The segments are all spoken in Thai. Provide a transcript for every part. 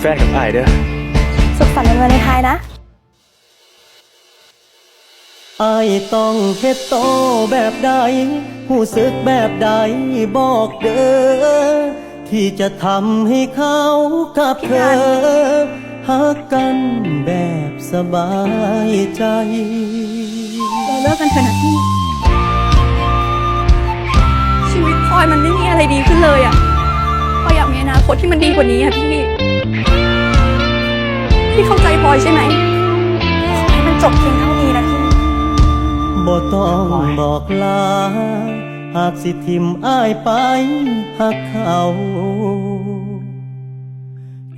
แฟนกับอายเด้อ สุขสันต์วันวาเลนไทน์นะ อายต้องเฮ็ดโตแบบใดผู้สึกแบบใดบอกเด้อ ที่จะทำให้เขากับเธอหักกันแบบสบายใจ เราเลิกกันเถอะนะพี่ ชีวิตพลอยมันไม่มีอะไรดีขึ้นเลยอะพลอยอยากมีอนาคตที่มันดีกว่านี้อะพี่ พี่เข้าใจพลอยใช่ไหมขอให้มันจบเพียงเท่านี้นะพี่ บ่ต้องบอกลา หากสิทิมอ้ายไปหักเขา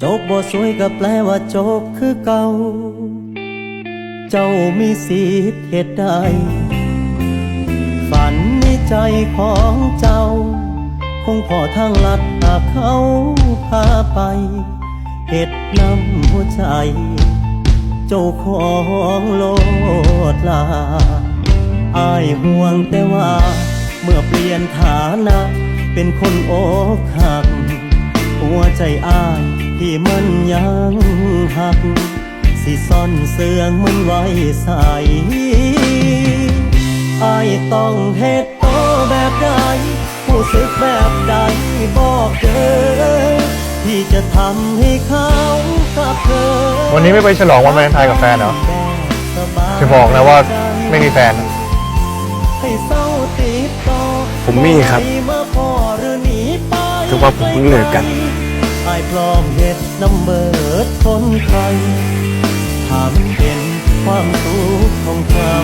จบบ่สวยก็แปลว่าจบคือเก่า เจ้ามีสิทธิ์เหตุใด ฝันในใจของเจ้า คงพอทางลัดหากเขาพา เหตุนำหัวใจ เจ้าของโลดลาอายห่วงแต่ว่า เมื่อเปลี่ยนฐานะ เป็นคนอกหัก หัวใจอายที่มันยังหัก สิซ่อนเสื่องมันไว้ใส่อายต้องเฮ็ดโตแบบใดผู้สึกแบบใดบอกเด้อ ที่จะทำให้เขากับเธอวันนี้ไม่ไปฉลองวันวาเลนไทน์กับแฟนเหรอจะบอกนะว่าไม่มีแฟน ให้เศร้าติดต่อผมมีครับมาพอหรือหนีไปถือว่าผมเพิ่งเลิกกัน อายพร้อมเฮ็ดน้ำเบิดคนไทยถามเป็นความสุขของเขา